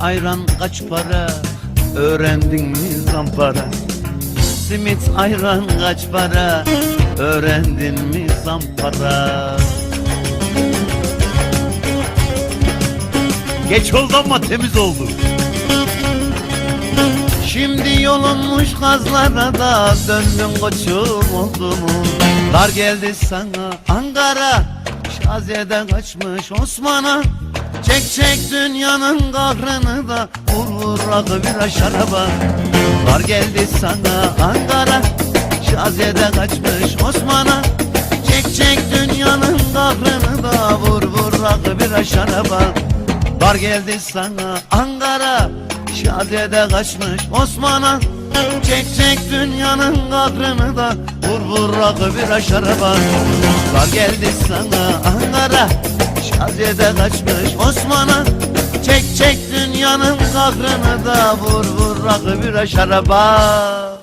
ayran kaç para? Öğrendin mi zampara? Simit ayran kaç para? Öğrendin mi zampara? Geç oldu ama temiz oldu. Şimdi yolunmuş kazlara da döndün koçum oldu mu? Dar geldi sana Ankara Şaziye'den kaçmış Osman'a Çek çek dünyanın kahrını da Vur vur rakı bir şaraba Dar geldi sana Ankara Şaziye'den kaçmış Osman'a. Çek çek dünyanın kahrını da Vur vur rakı bir şaraba Dar geldi sana Ankara Şaziye'de kaçmış Osman'a. Çek çek dünyanın kahrını da Vur vur rakı bir şaraba Dar geldi sana Ankara Şaziye'de kaçmış Osman'a. Çek çek dünyanın kahrını da Vur vur rakı bir şaraba